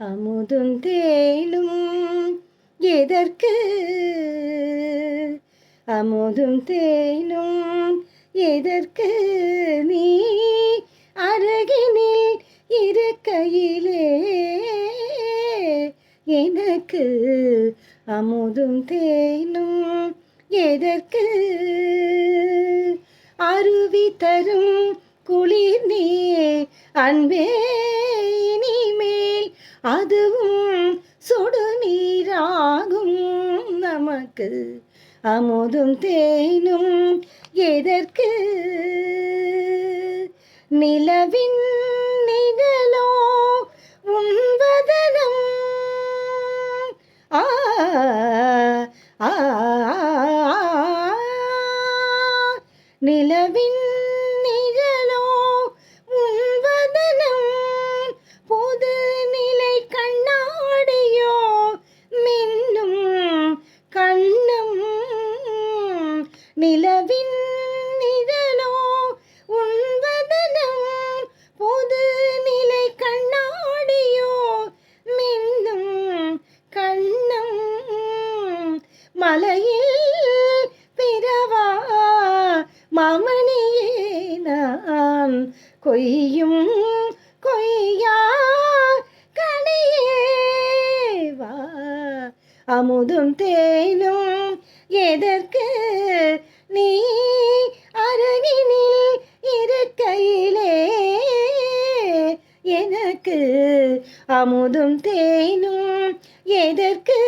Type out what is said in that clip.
அமுதும் தேனும் எதற்கு? அமுதும் தேனும் எதற்கு? நீ அருகினில் இருக்கையிலே எனக்கு அமுதும் தேனும் எதற்கு? அருவி தரும் குளிர் நீ அன்பே அதுவும் சுடுநீராகும் நமக்கு. அமுதும் தேனும் எதற்கு? நிலவின் நிழலோ உண்பதனம். ஆ, நிலவின் நிலவின் நிழலோ உண்பதனம் புது நிலை கண்ணாடியோ. மின்னும் கண்ணம் மலையில் பிறவா. மாமணியே நான் கொய்யும் கொய்யா. கனியே அமுதும் தேனும் எதற்கு நீ அருகினில் இருக்கையிலே எனக்கு அமுதும் தேனும் எதற்கு?